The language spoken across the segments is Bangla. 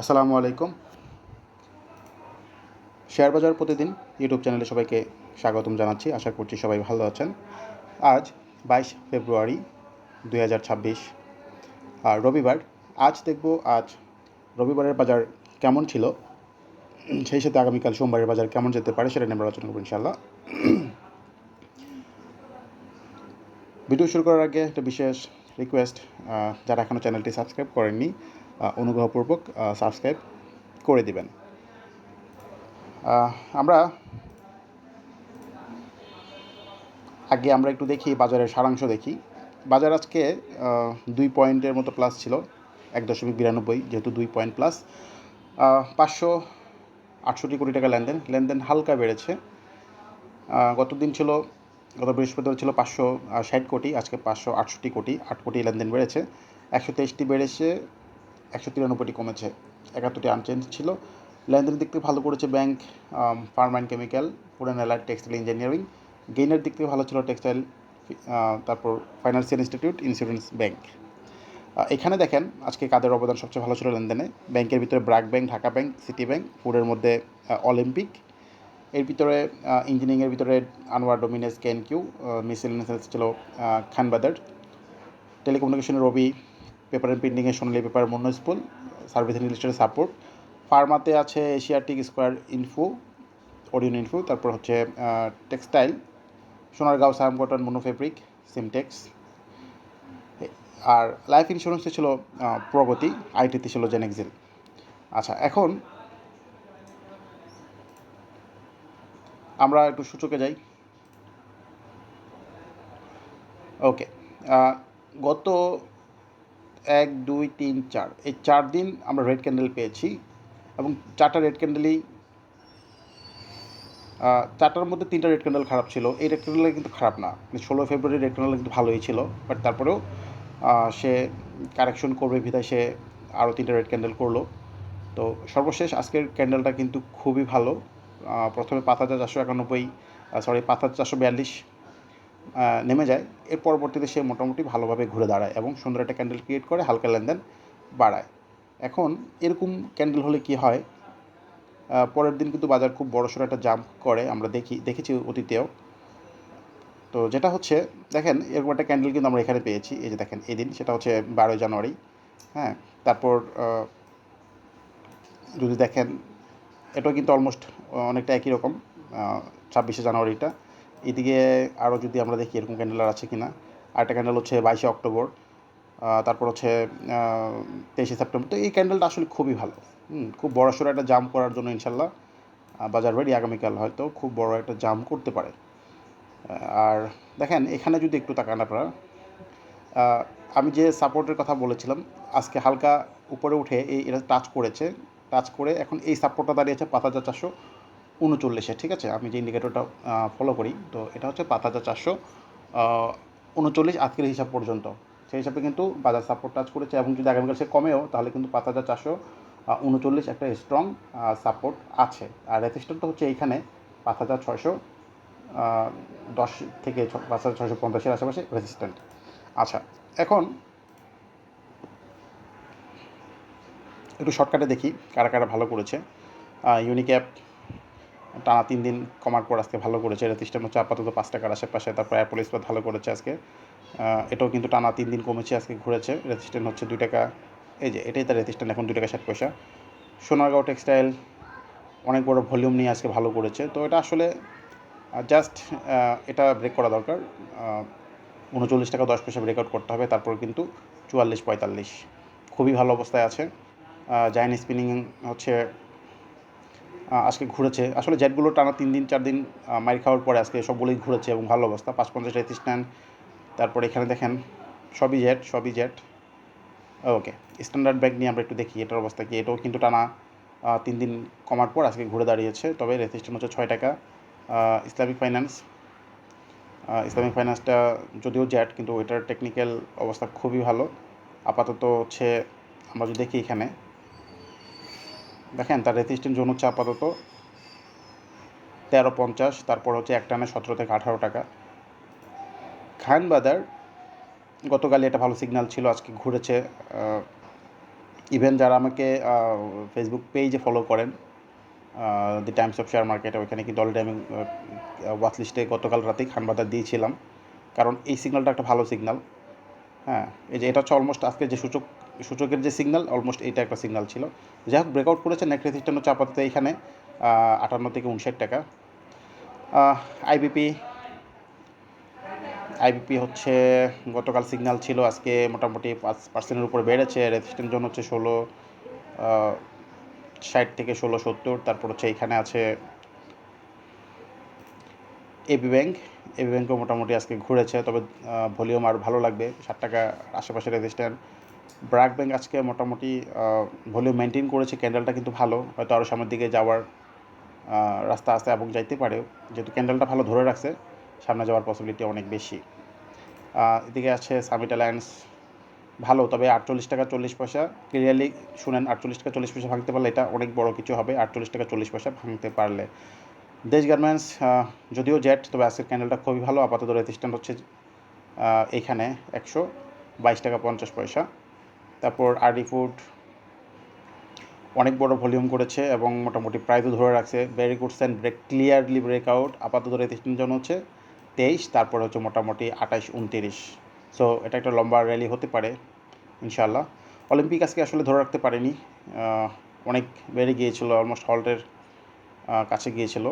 আসসালামু আলাইকুম। শেয়ার বাজার প্রতিদিন ইউটিউব চ্যানেলে সবাইকে স্বাগতম জানাচ্ছি। আশা করছি সবাই ভালো আছেন। আজ বাইশ ফেব্রুয়ারি দুই হাজার ছাব্বিশ, আর রবিবার। আজ দেখব আজ রবিবারের বাজার কেমন ছিল, সেই সাথে আগামীকাল সোমবারের বাজার কেমন যেতে পারে সেটা নিয়ে আলোচনা করব ইনশাল্লাহ ভিডিও শুরু করার আগে একটা বিশেষ রিকোয়েস্ট যারা এখনও চ্যানেলটি সাবস্ক্রাইব করেননি অনুগ্রহপূর্বক সাবস্ক্রাইব করে দিবেন। আমরা আগে আমরা একটু দেখি বাজারের সারাংশ দেখি। বাজার আজকে দুই পয়েন্টের মতো প্লাস ছিল, এক দশমিক বিরানব্বই, যেহেতু দুই পয়েন্ট প্লাস পাঁচশো আটষট্টি কোটি টাকা লেনদেন লেনদেন হালকা বেড়েছে। গত দিন ছিল, গত বৃহস্পতিবার ছিল পাঁচশো ষাট কোটি, আজকে পাঁচশো আটষট্টি কোটি, আট কোটি লেনদেন বেড়েছে। একশো তেইশটি বেড়েছে একশো তিরানব্বইটি কমেছে একাত্তরটি আনচেঞ্জ ছিল। লেনদেনের দিক থেকে ভালো করেছে bank pharma and chemical food and allied textile engineering গেইনের দিক থেকে ভালো ছিল টেক্সটাইল তারপর ফাইন্যান্সিয়াল ইনস্টিটিউট ইন্স্যুরেন্স ব্যাংক এখানে দেখেন আজকে কাদের অবদান সবচেয়ে ভালো ছিল লেনদেনে? ব্যাংকের ভিতরে BRAC bank Dhaka bank city bank ফুডের মধ্যে অলিম্পিক। এর ভিতরে ইঞ্জিনিয়ারিংয়ের ভিতরে আনোয়ার ডোমিনেস কেন কিউ মিসেলিনাস ছিল আহ, খান বাদার টেলিকমিউনিকেশনের রবি পেপার অ্যান্ড প্রিন্টিংয়ে সোনালি পেপার মন্য স্কুল সার্ভিস অ্যান্ড সাপোর্ট। ফার্মাতে আছে Asiatic square info Orion info, তারপর হচ্ছে টেক্সটাইল, সোনারগাঁও সাম কটন মনো ফেব্রিক সিমটেক্স। আর লাইফ ইন্স্যুরেন্সে ছিল প্রগতি, আইটিতে ছিল জেনেক্সিল আচ্ছা এখন আমরা একটু সূচকে যাই। ওকে গত এক, দুই, তিন, চার। এই চার দিন আমরা রেড ক্যান্ডেল পেয়েছি এবং চারটা রেড ক্যান্ডেলই চারটার মধ্যে তিনটা রেড ক্যান্ডেল খারাপ ছিল। এই রেড ক্যান্ডেল কিন্তু খারাপ না। ষোলো ফেব্রুয়ারি রেড ক্যান্ডেল কিন্তু ভালোই ছিল। বাট তারপরেও সে কারেকশন করবে, বিধায় সে আরও তিনটা রেড ক্যান্ডেল করল। তো সর্বশেষ আজকের ক্যান্ডেলটা কিন্তু খুবই ভালো। প্রথমে পাঁচ হাজার চারশো একানব্বই সরি পাঁচ হাজার চারশো বিয়াল্লিশ নেমে যায়। এর পরবর্তীতে সে মোটামুটি ভালোভাবে ঘুরে দাঁড়ায় এবং সুন্দর একটা ক্যান্ডেল ক্রিয়েট করে হালকা লেনদেন বাড়ায়। এখন এরকম ক্যান্ডেল হলে কি হয়? পরের দিন কিন্তু বাজার খুব বড়সড় একটা জাম্প করে, আমরা দেখি, দেখেছি অতীতেও। তো যেটা হচ্ছে, দেখেন, এরকম একটা ক্যান্ডেল কিন্তু আমরা এখানে পেয়েছি। এই যে দেখেন এই দিন সেটা হচ্ছে বারোই জানুয়ারি হ্যাঁ? তারপর যদি দেখেন, এটাও কিন্তু অলমোস্ট অনেকটা একই রকম ছাব্বিশে জানুয়ারিটা। এদিকে আরও যদি আমরা দেখি এরকম ক্যান্ডেল আর আছে কি না আরেকটা ক্যান্ডেল হচ্ছে বাইশে অক্টোবর তারপর হচ্ছে তেইশে সেপ্টেম্বর। তো এই ক্যান্ডেলটা আসলে খুবই ভালো। খুব বড় সড়ো একটা জাম্প করার জন্য ইনশাল্লাহ বাজার বাড়ি আগামীকাল হয়তো খুব বড় একটা জাম্প করতে পারে। আর দেখেন, এখানে যদি একটু তাকান আপনারা আমি যে সাপোর্টের কথা বলেছিলাম, আজকে হালকা উপরে উঠে এই এটা টাচ করেছে। টাচ করে এখন এই সাপোর্টটা দাঁড়িয়েছে পাঁচ হাজার চারশো। উনচল্লিশে, ঠিক আছে? আমি যে ইন্ডিকেটরটা ফলো করি, তো এটা হচ্ছে পাঁচ হাজার চারশো উনচল্লিশ আজকের হিসাব পর্যন্ত। সেই হিসাবে কিন্তু বাজার সাপোর্ট টাচ করেছে এবং যদি আগামীকাল সে কমেও, তাহলে কিন্তু পাঁচ হাজার চারশো উনচল্লিশ একটা স্ট্রং সাপোর্ট আছে। আর রেজিস্টারটা হচ্ছে এইখানে পাঁচ হাজার ছয়শো দশ থেকে পাঁচ হাজার ছয়শো পঞ্চাশের আশেপাশে রেজিস্ট্যান্ট আচ্ছা এখন একটু শর্টকাটে দেখি কারা কারা ভালো করেছে। ইউনিক্যাপ টানা তিন দিন কমার পর আজকে ভালো করেছে। রেজিস্ট্যান্ট হচ্ছে আপাতত পাঁচ টাকার আশেপাশে। তারপর অ্যাপল ইস্পাত ভালো করেছে আজকে। এটাও কিন্তু টানা তিন দিন কমেছে, আজকে ঘুরেছে। রেজিস্ট্যান্ট হচ্ছে দুই টাকা। এই যে, এটাই তার রেজিস্ট্যান্ট এখন দুই টাকা ষাট পয়সা। সোনারগাঁও টেক্সটাইল অনেক বড় ভলিউম নিয়ে আজকে ভালো করেছে। তো এটা আসলে জাস্ট এটা ব্রেক করা দরকার। উনচল্লিশ টাকা দশ পয়সা ব্রেকআউট করতে হবে। তারপর কিন্তু চুয়াল্লিশ পঁয়তাল্লিশ। খুবই ভালো অবস্থায় আছে। জাইন স্পিনিং হচ্ছে আজকে ঘুরেছে। আসলে জেটগুলো টানা তিন দিন, চার দিন মাইর খাওয়ার পরে আজকে সবগুলোই ঘুরেছে এবং ভালো অবস্থা। পাঁচ পঞ্চাশ রেজিস্ট্যান্ট তারপর এখানে দেখেন, সবই জেট সবই জেট। ওকে, স্ট্যান্ডার্ড ব্যাগ নিয়ে আমরা একটু দেখি এটার অবস্থা কি। এটাও কিন্তু টানা তিন দিন কমার পর আজকে ঘুরে দাঁড়িয়েছে। তবে রেজিস্ট্যান্ট হচ্ছে ছয় টাকা। ইসলামিক ফাইন্যান্স ইসলামিক ফাইন্যান্সটা যদিও জ্যাট কিন্তু ওইটার টেকনিক্যাল অবস্থা খুবই ভালো। আপাতত হচ্ছে আমরা যদি দেখি এখানে দেখেন, তার রেজিস্ট্যান্ট জোন হচ্ছে আপাতত তেরো পঞ্চাশ, তারপর হচ্ছে এক টানে সতেরো থেকে আঠারো টাকা। খান বাজার গতকালই একটা ভালো সিগন্যাল ছিল, আজকে ঘুরেছে ইভেন যারা আমাকে ফেসবুক পেজে ফলো করেন the times of share market ওইখানে কিন্তু অলরেডি আমি ওয়াচ লিস্টে গতকাল রাতেই খানবাজার দিয়েছিলাম। কারণ এই সিগন্যালটা একটা ভালো সিগন্যাল হ্যাঁ এই যে এটা হচ্ছে অলমোস্ট আজকে যে সূচক সূচকের যে সিগনাল অলমোস্ট এইটা একটা সিগনাল ছিল। যাই হোক ব্রেকআউট করেছে নেট রেজিস্ট্যান্ট হচ্ছে আপাতত এখানে আটান্ন থেকে উনষাট টাকা। আইবিপি আইবিপি হচ্ছে, গতকাল সিগনাল ছিল, আজকে মোটামুটি পাঁচ পার্সেন্টের উপরে বেড়েছে রেজিস্ট্যান্ট জোন হচ্ছে ষোলো ষাট থেকে ষোলো সত্তর, তারপর হচ্ছে এখানে আছে এবি ব্যাংক এবি ব্যাংকও মোটামুটি আজকে ঘুরেছে, তবে ভলিউম আর ভালো লাগবে, ষাট টাকা আশেপাশে রেজিস্ট্যান্ট ব্র্যাক ব্যাংক আজকে মোটামুটি ভলিউম মেনটেন করেছে, ক্যান্ডেলটা কিন্তু ভালো। হয়তো আরও সামনের দিকে যাওয়ার রাস্তা আসতে এবং যাইতে পারে যেহেতু ক্যান্ডেলটা ভালো ধরে রাখছে, সামনে যাওয়ার পসিবিলিটি অনেক বেশি। এদিকে আছে সামিট অ্যালায়েন্স ভালো। তবে আটচল্লিশ টাকা চল্লিশ পয়সা ক্লিয়ারলি শুনেন, আটচল্লিশ টাকা চল্লিশ পয়সা ভাঙতে পারলে এটা অনেক বড় কিছু হবে, আটচল্লিশ টাকা চল্লিশ পয়সা ভাঙতে পারলে। দেশ গার্মেন্টস যদিও জেট, তবে আজকের ক্যান্ডেলটা খুবই ভালো। আপাতত রেজিস্ট্যান্ট হচ্ছে এইখানে একশো বাইশ টাকা পঞ্চাশ পয়সা। তারপর আরডি ফুড অনেক বড় ভলিউম করেছে এবং মোটামুটি প্রাইসও ধরে রাখছে। Very good and break clearly breakout আপাতত রেজিস্ট্যান্ট জন্য হচ্ছে তেইশ, তারপর হচ্ছে মোটামুটি আঠাশ, উনতিরিশ। সো এটা একটা লম্বা র্যালি হতে পারে ইনশাল্লাহ অলিম্পিক আজকে আসলে ধরে রাখতে পারেনি। অনেক বেড়ে গিয়েছিল অলমোস্ট হল্টের কাছে গিয়েছিল।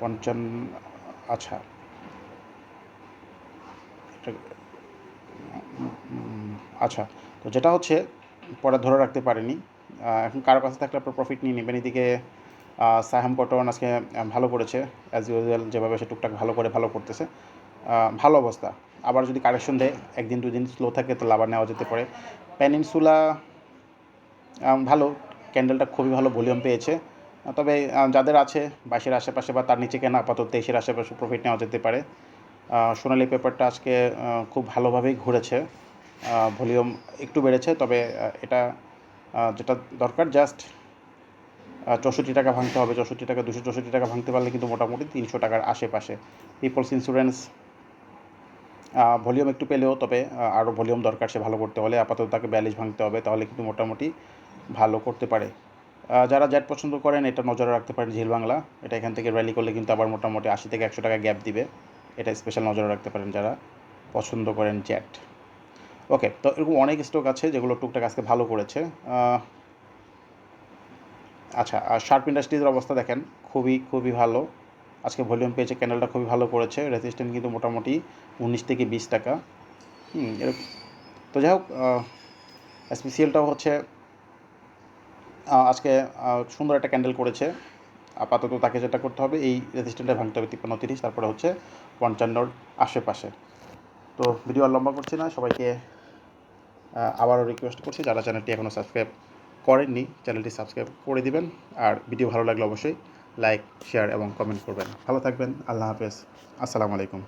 পঞ্চান্ন আচ্ছা। আচ্ছা তো যেটা হচ্ছে, পরে ধরে রাখতে পারেনি। এখন কারও কাছে থাকলে আপনার প্রফিট নিয়ে নেবেন। এদিকে সাহাম কটন আজকে ভালো করেছে। অ্যাজ ইউজুয়াল যেভাবে সে টুকটাক ভালো করে ভালো করতেছে। ভালো অবস্থা। আবার যদি কারেকশন দেয়, একদিন দুদিন স্লো থাকে, তো আবার নেওয়া যেতে পারে। প্যানিনসুলা ভালো। ক্যান্ডেলটা খুবই ভালো ভলিউম পেয়েছে। তবে যাদের আছে বাইশের আশেপাশে বা তার নিচে কেনা আপাতত তেইশের আশেপাশে প্রফিট নেওয়া যেতে পারে। সোনালি পেপারটা আজকে খুব ভালোভাবেই ঘুরেছে। ভলিউম একটু বেড়েছে, তবে এটা যেটা দরকার, জাস্ট চৌষট্টি টাকা ভাঙতে হবে। চৌষট্টি টাকা, দুশো চৌষট্টি টাকা ভাঙতে পারলে কিন্তু মোটামুটি তিনশো টাকার আশেপাশে। পিপলস ইন্স্যুরেন্স ভলিউম একটু পেলেও, তবে আরও ভলিউম দরকার সে ভালো করতে হলে। আপাতত তাকে ব্যালেন্স ভাঙতে হবে, তাহলে কিন্তু মোটামুটি ভালো করতে পারে। যারা জ্যাট পছন্দ করেন, এটা নজরে রাখতে পারেন ঝিল বাংলা। এটা এখান থেকে র্যালি করলে কিন্তু আবার মোটামুটি আশি থেকে একশো টাকা গ্যাপ দিবে। এটা স্পেশাল নজরে রাখতে পারেন যারা পছন্দ করেন জ্যাট ওকে তো এরকম অনেক স্টক আছে যেগুলো টুকটাক আজকে ভালো করেছে। আচ্ছা আর শার্প ইন্ডাস্ট্রিজের অবস্থা দেখেন, খুবই খুবই ভালো। আজকে ভলিউম পেয়েছে ক্যান্ডেলটা খুবই ভালো করেছে। রেজিস্ট্যান্ট কিন্তু মোটামুটি উনিশ থেকে বিশ টাকা। হুম, এরকম। তো যাই হোক স্পেশিয়ালটাও হচ্ছে আজকে সুন্দর একটা ক্যান্ডেল করেছে। আপাতত তাকে যেটা করতে হবে, এই রেজিস্ট্যান্টে ভাঙতে হবে তিপ্পান্ন তিরিশ, তারপরে হচ্ছে পঞ্চান্নর আশেপাশে। তো ভিডিও আর লম্বা করছি না, সবাইকে আবারও রিকোয়েস্ট করছি, যারা চ্যানেলটি এখনও সাবস্ক্রাইব করেননি চ্যানেলটি সাবস্ক্রাইব করে দিবেন। আর ভিডিও ভালো লাগলে অবশ্যই লাইক শেয়ার এবং কমেন্ট করবেন। ভালো থাকবেন, আল্লাহ হাফেজ। আসসালামু আলাইকুম।